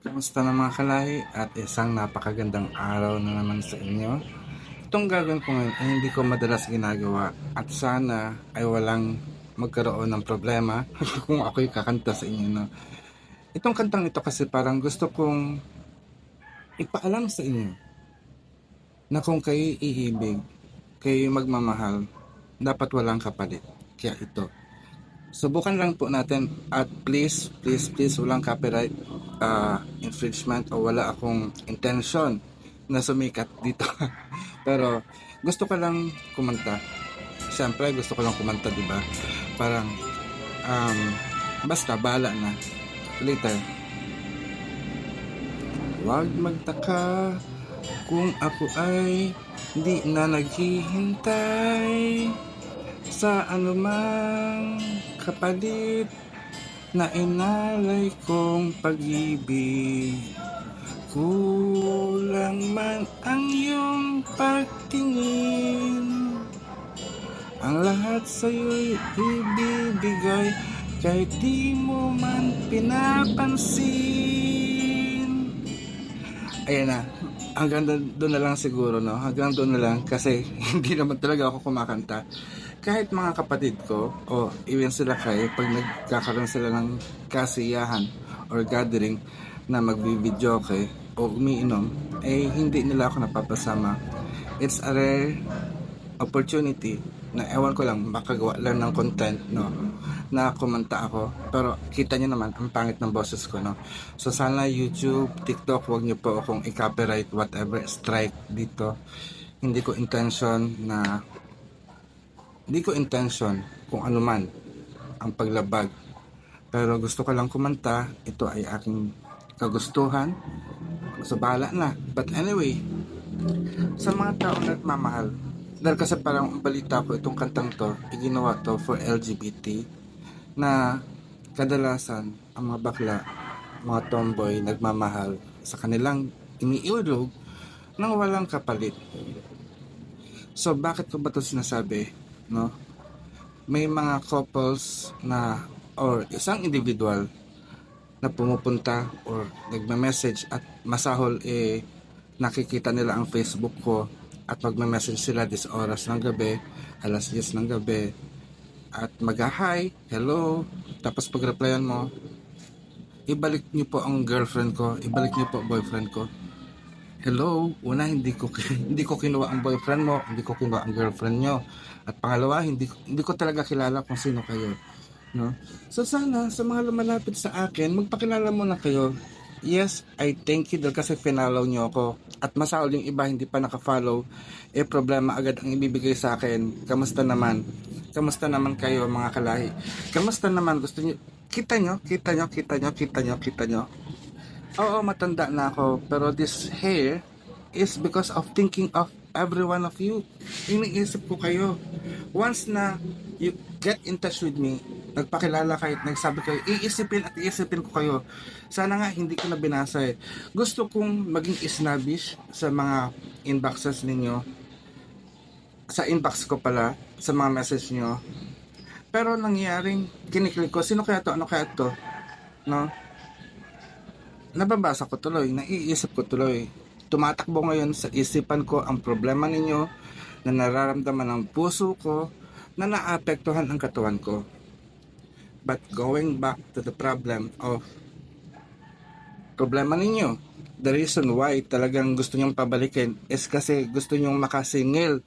Kamusta na mga kalahi at isang napakagandang araw na naman sa inyo. Itong gagawin ko ngayon ay hindi ko madalas ginagawa at sana ay walang magkaroon ng problema kung ako'y kakanta sa inyo. No? Itong kantang ito kasi parang gusto kong ipaalam sa inyo na kung kayo iibig, kayo magmamahal, dapat walang kapalit. Kaya ito. Subukan lang po natin at please, please, please, walang copyright uh, infringement o wala akong intention na sumikat dito. Pero gusto ko lang kumanta. Siyempre, gusto ko lang kumanta, di ba? Parang, um, basta, bahala na. Later. Huwag magtaka kung ako ay di na naghihintay sa anumang kapalit na inalay kong pag-ibig. Kulang man ang iyong pagtingin. Ang lahat sa'yo'y ibibigay Kahit di mo man pinapansin. Ayan na, hanggang doon na lang siguro no? Hanggang doon na lang kasi hindi naman talaga ako kumakanta kahit mga kapatid ko o even sila kay pag nagkakaroon sila ng kasiyahan or gathering na magbibideo kay o umiinom eh hindi nila ako napapasama. It's a rare opportunity na ewan ko lang makagawa lang ng content no na kumanta ako. Pero kita niyo naman ang pangit ng boses ko no. So sana YouTube TikTok wag niyo po akong i-copyright whatever strike dito. Hindi ko intention na hindi ko intention kung ano man ang paglabag. Pero gusto ko lang kumanta. Ito ay aking kagustuhan. So bahala na. But anyway sa mga taong nagmamahal dahil kasi parang ang balita ko itong kantang to iginawa to for LGBT na kadalasan ang mga bakla mga tomboy nagmamahal sa kanilang iniiulog nang walang kapalit. So bakit ko ba ito sinasabi no may mga couples na or isang individual na pumupunta or nagme-message at masahol eh nakikita nila ang Facebook ko at magme-message sila this oras ng gabi, alas 10 ng gabi at mag-hi, hello, tapos pag-replyan mo, ibalik niyo po ang girlfriend ko, ibalik niyo po boyfriend ko. Hello, una hindi ko hindi ko kinuha ang boyfriend mo, hindi ko kinuha ang girlfriend nyo. At pangalawa, hindi hindi ko talaga kilala kung sino kayo. No? So sana sa mga lumalapit sa akin, magpakilala muna kayo. Yes, I thank you dahil kasi finalaw nyo ako. At masahol yung iba hindi pa nakafollow, eh problema agad ang ibibigay sa akin. Kamusta naman? Kamusta naman kayo mga kalahi? Kamusta naman? Gusto nyo? Kita nyo? Kita nyo? Kita nyo? Kita nyo? Kita nyo? Oo, matanda na ako. Pero this hair is because of thinking of every one of you. Iniisip ko kayo. Once na you get in touch with me, nagpakilala kayo, nagsabi kayo, iisipin at iisipin ko kayo. Sana nga hindi ko na binasa eh. Gusto kong maging snobbish sa mga inboxes ninyo. Sa inbox ko pala, sa mga message nyo. Pero nangyaring kiniklik ko, sino kaya to, ano kaya to? No? Nababasa ko tuloy, naiisip ko tuloy. Tumatakbo ngayon sa isipan ko ang problema ninyo na nararamdaman ng puso ko na naapektuhan ang katawan ko. But going back to the problem of problema ninyo, the reason why talagang gusto nyong pabalikin is kasi gusto nyong makasingil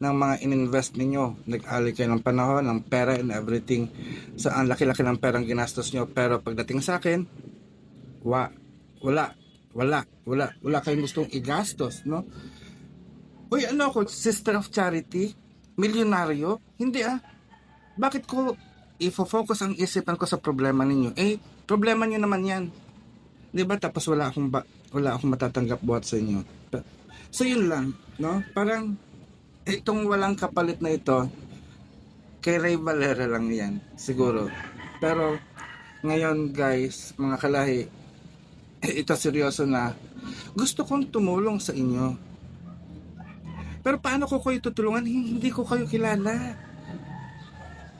ng mga ininvest ninyo. Nag-alay kayo ng panahon, ng pera and everything. So, ang laki-laki ng perang ginastos nyo. Pero pagdating sa akin, wa, wala, wala, wala, wala kayong gustong igastos, no? Uy, ano ako, sister of charity? Milyonaryo? Hindi ah. Bakit ko ifo-focus ang isipan ko sa problema ninyo? Eh, problema niyo naman yan. 'Di ba? Tapos wala akong ba, wala akong matatanggap buhat sa inyo. So yun lang, no? Parang itong walang kapalit na ito kay Ray Valera lang yan, siguro. Pero ngayon, guys, mga kalahi, ito seryoso na. Gusto kong tumulong sa inyo. Pero paano ko kayo tutulungan? Hindi ko kayo kilala.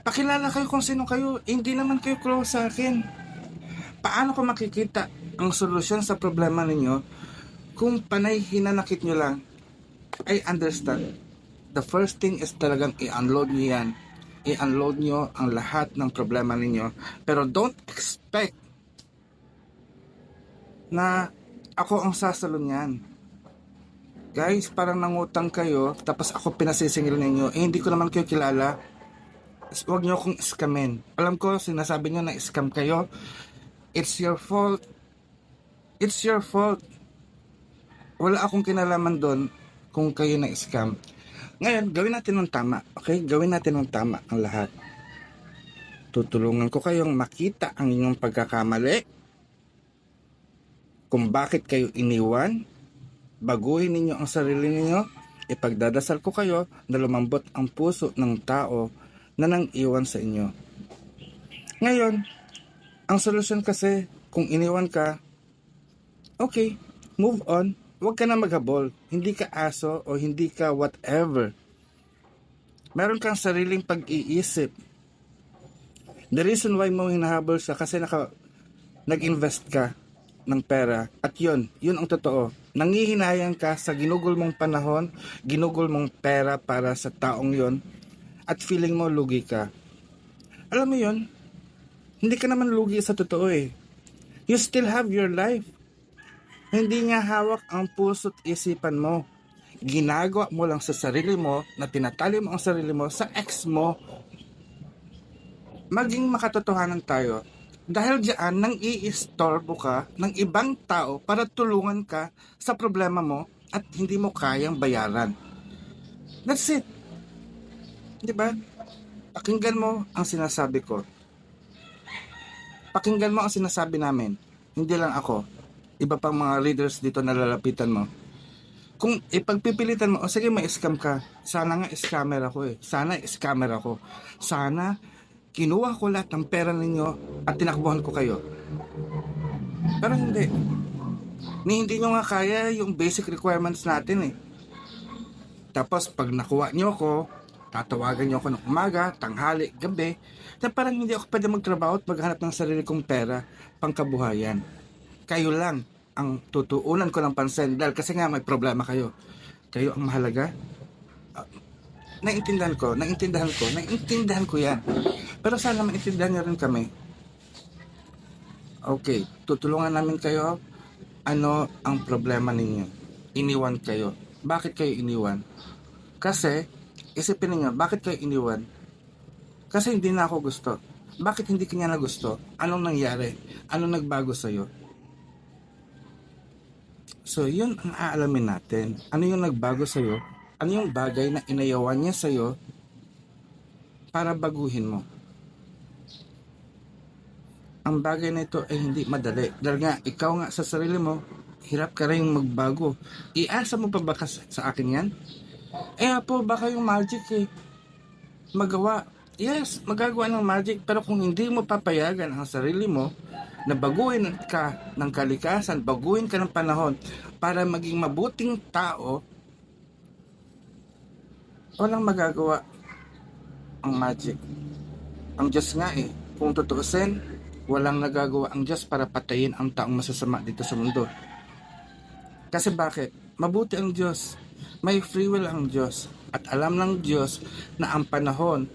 Pakilala kayo kung sino kayo. Hindi naman kayo close sa akin. Paano ko makikita ang solusyon sa problema ninyo, kung panay hinanakit nyo lang, I understand. The first thing is talagang i-unload nyo yan. I-unload nyo ang lahat ng problema ninyo. Pero don't expect na ako ang sasalon yan. Guys, parang nangutang kayo, tapos ako pinasisingil ninyo, eh hindi ko naman kayo kilala. Huwag nyo akong scamin. Alam ko, sinasabi nyo na scam kayo. It's your fault. It's your fault. Wala akong kinalaman doon kung kayo na scam. Ngayon, gawin natin ng tama. Okay? Gawin natin ng tama ang lahat. Tutulungan ko kayong makita ang inyong pagkakamali. Kung bakit kayo iniwan. Baguhin ninyo ang sarili ninyo. Ipagdadasal ko kayo na lumambot ang puso ng tao na nang iwan sa inyo. Ngayon, ang solusyon kasi, kung iniwan ka, okay, move on. Huwag ka na maghabol. Hindi ka aso o hindi ka whatever. Meron kang sariling pag-iisip. The reason why mo hinahabol siya kasi naka, nag-invest ka ng pera. At yun, yun ang totoo. Nangihinayang ka sa ginugol mong panahon, ginugol mong pera para sa taong yon at feeling mo lugi ka. Alam mo yun, hindi ka naman lugi sa totoo eh. You still have your life. Hindi niya hawak ang puso't isipan mo. Ginagawa mo lang sa sarili mo na tinatali mo ang sarili mo sa ex mo. Maging makatotohanan tayo. Dahil diyan nang iistorbo ka ng ibang tao para tulungan ka sa problema mo at hindi mo kayang bayaran. That's it. Di ba? Pakinggan mo ang sinasabi ko. Pakinggan mo ang sinasabi namin. Hindi lang ako. Iba pang mga leaders dito na lalapitan mo. Kung ipagpipilitan mo, o sige may scam ka. Sana nga scammer ako eh. Sana scammer ako. Sana kinuha ko lahat ng pera ninyo at tinakbuhan ko kayo. Pero hindi. Ni hindi nyo nga kaya yung basic requirements natin eh. Tapos pag nakuha nyo ko, tatawagan niyo ako ng umaga, tanghali, gabi, na parang hindi ako pwede magtrabaho at maghanap ng sarili kong pera pangkabuhayan. Kayo lang ang tutuunan ko ng pansin dahil kasi nga may problema kayo. Kayo ang mahalaga. Uh, naiintindihan ko, naiintindihan ko, naiintindihan ko yan. Pero sana maintindihan niyo rin kami. Okay, tutulungan namin kayo. Ano ang problema ninyo? Iniwan kayo. Bakit kayo iniwan? Kasi Isipin niyo, bakit kayo iniwan? Kasi hindi na ako gusto. Bakit hindi kanya na gusto? Anong nangyari? Anong nagbago sa'yo? So, yun ang aalamin natin. Ano yung nagbago sa'yo? Ano yung bagay na inayawan niya sa'yo para baguhin mo? Ang bagay na ay hindi madali. Dahil nga, ikaw nga sa sarili mo, hirap ka rin magbago. Iasa mo pa ba sa akin yan? Eh po, baka yung magic eh. Magawa. Yes, magagawa ng magic. Pero kung hindi mo papayagan ang sarili mo, na baguhin ka ng kalikasan, baguhin ka ng panahon para maging mabuting tao, walang magagawa ang magic. Ang Diyos nga eh, kung tutuusin, walang nagagawa ang Diyos para patayin ang taong masasama dito sa mundo. Kasi bakit? Mabuti ang Diyos may free will ang Diyos at alam ng Diyos na ang panahon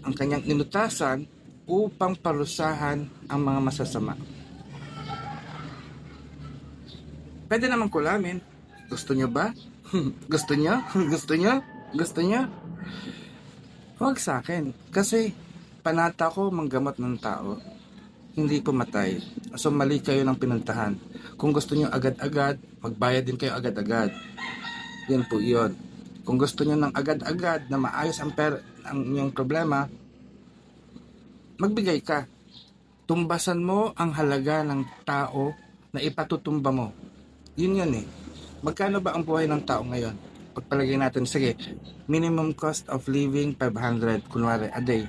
ang kanyang inutasan upang parusahan ang mga masasama. Pwede naman kulamin. Gusto nyo ba? Gusto nyo? Gusto nyo? Gusto nyo? Huwag sa akin. Kasi panata ko manggamot ng tao. Hindi pumatay. So mali kayo ng pinuntahan. Kung gusto nyo agad-agad, magbayad din kayo agad-agad. Yan po yun. Kung gusto niyo ng agad-agad na maayos ang, per, ang inyong problema, magbigay ka. Tumbasan mo ang halaga ng tao na ipatutumba mo. Yun yun eh. Magkano ba ang buhay ng tao ngayon? Pagpalagay natin, sige, minimum cost of living 500, kunwari, a day.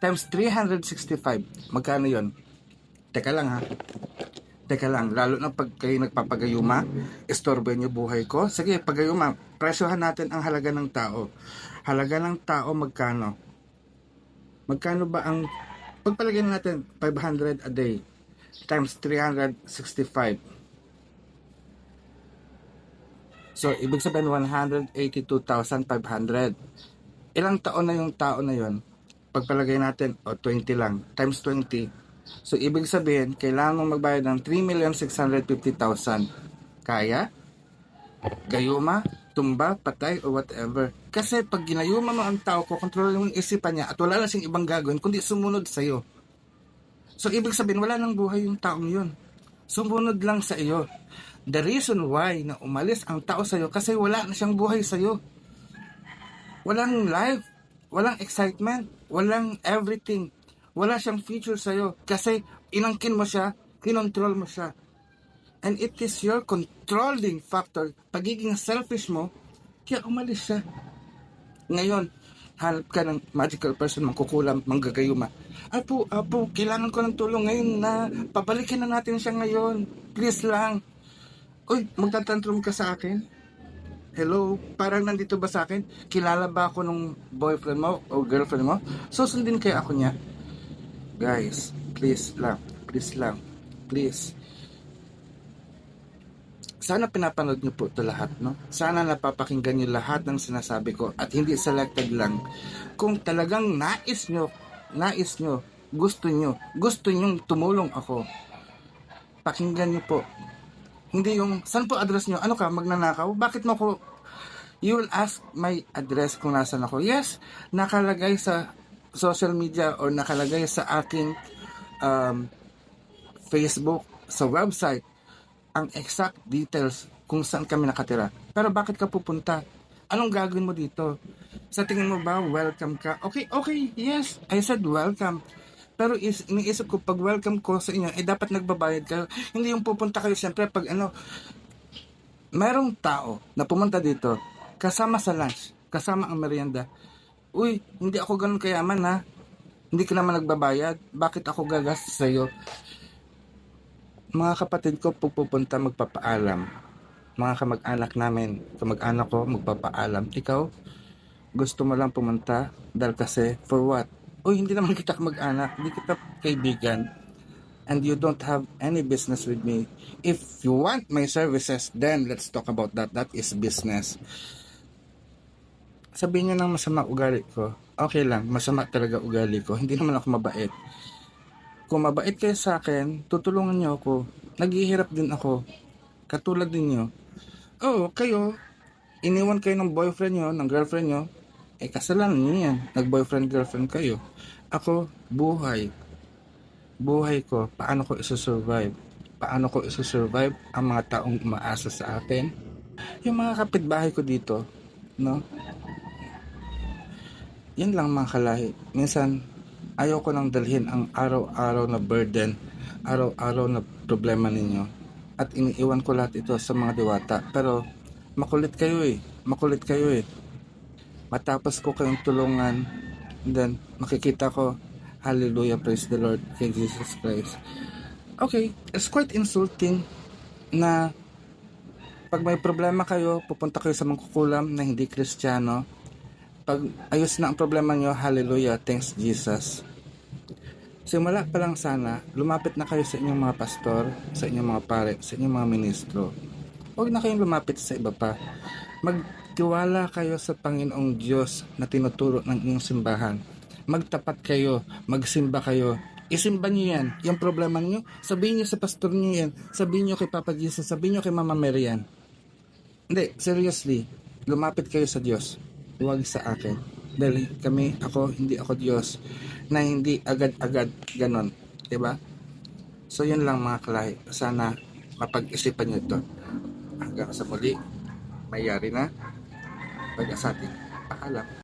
Times 365, magkano yon? Teka lang ha. Teka lang, lalo na pag kayo nagpapagayuma, istorbo niyo buhay ko. Sige, pagayuma, presyohan natin ang halaga ng tao. Halaga ng tao magkano? Magkano ba ang pagpalagay natin 500 a day? times 365. So, ibig sabihin 182,500. Ilang taon na yung tao na yon? Pagpalagay natin, o 20 lang, times 20. So, ibig sabihin, kailangan mong magbayad ng 3,650,000. Kaya? Gayuma? Tumba? Patay? O whatever. Kasi pag ginayuma mo ang tao ko, kontrolin mo yung isipan niya at wala na siyang ibang gagawin kundi sumunod sa'yo. So, ibig sabihin, wala nang buhay yung taong yun. Sumunod lang sa iyo. The reason why na umalis ang tao sa iyo kasi wala na siyang buhay sa iyo. Walang life, walang excitement, walang everything. Wala siyang future sa iyo kasi inangkin mo siya, kinontrol mo siya. And it is your controlling factor, pagiging selfish mo, kaya umalis siya. Ngayon, hanap ka ng magical person, mangkukulam, manggagayuma. Apo, apo, kailangan ko ng tulong ngayon na pabalikin na natin siya ngayon. Please lang. Uy, magtatantrum ka sa akin? Hello, parang nandito ba sa akin? Kilala ba ako nung boyfriend mo o girlfriend mo? Susundin kaya ako niya? Guys, please lang. Please lang. Please. Sana pinapanood niyo po ito lahat, no? Sana napapakinggan niyo lahat ng sinasabi ko at hindi selected lang. Kung talagang nais niyo, nais niyo, gusto niyo, gusto niyo tumulong ako, pakinggan niyo po. Hindi yung, saan po address niyo? Ano ka, magnanakaw? Bakit mo ko, you will ask my address kung nasan ako. Yes, nakalagay sa social media or nakalagay sa aking um, Facebook, sa website, ang exact details kung saan kami nakatira. Pero bakit ka pupunta? Anong gagawin mo dito? Sa tingin mo ba, welcome ka? Okay, okay, yes, I said welcome. Pero is, iniisip ko, pag welcome ko sa inyo, eh dapat nagbabayad kayo. Hindi yung pupunta kayo, siyempre, pag ano, merong tao na pumunta dito, kasama sa lunch, kasama ang merienda. Uy, hindi ako ganun kayaman ha. Hindi ka naman nagbabayad. Bakit ako gagastos sa'yo? Mga kapatid ko, pag pupunta magpapaalam. Mga kamag-anak namin, kamag-anak ko, magpapaalam. Ikaw, gusto mo lang pumunta dahil kasi, for what? Uy, hindi naman kita kamag-anak, hindi kita kaibigan. And you don't have any business with me. If you want my services, then let's talk about that. That is business. Sabihin niyo ng masama ugali ko. Okay lang, masama talaga ugali ko. Hindi naman ako mabait kung mabait kayo sa akin, tutulungan niyo ako. Naghihirap din ako. Katulad din niyo. Oo, kayo, iniwan kayo ng boyfriend niyo, ng girlfriend niyo, eh kasalanan niyo yan. Nag-boyfriend, girlfriend kayo. Ako, buhay. Buhay ko, paano ko isusurvive? Paano ko isusurvive ang mga taong umaasa sa atin? Yung mga kapitbahay ko dito, no? Yan lang mga kalahi. Minsan, ayaw ko nang dalhin ang araw-araw na burden, araw-araw na problema ninyo. At iniiwan ko lahat ito sa mga diwata. Pero makulit kayo eh. Makulit kayo eh. Matapos ko kayong tulungan, then makikita ko, Hallelujah, praise the Lord, kay Jesus Christ. Okay, it's quite insulting na pag may problema kayo, pupunta kayo sa mangkukulam na hindi kristyano, pag ayos na ang problema nyo, hallelujah, thanks Jesus. Simula pa lang sana, lumapit na kayo sa inyong mga pastor, sa inyong mga pare, sa inyong mga ministro. Huwag na kayong lumapit sa iba pa. Magtiwala kayo sa Panginoong Diyos na tinuturo ng inyong simbahan. Magtapat kayo, magsimba kayo. Isimba niyo yan. Yung problema niyo, sabihin niyo sa pastor niyo yan. Sabihin niyo kay Papa Jesus, sabihin niyo kay Mama Mary yan. Hindi, seriously, lumapit kayo sa Diyos huwag sa akin. Dahil kami, ako, hindi ako Diyos na hindi agad-agad ganon. ba? So, yun lang mga kalahi. Sana mapag-isipan nyo ito. Hanggang sa muli, mayari na. Pag-asating. Paalam.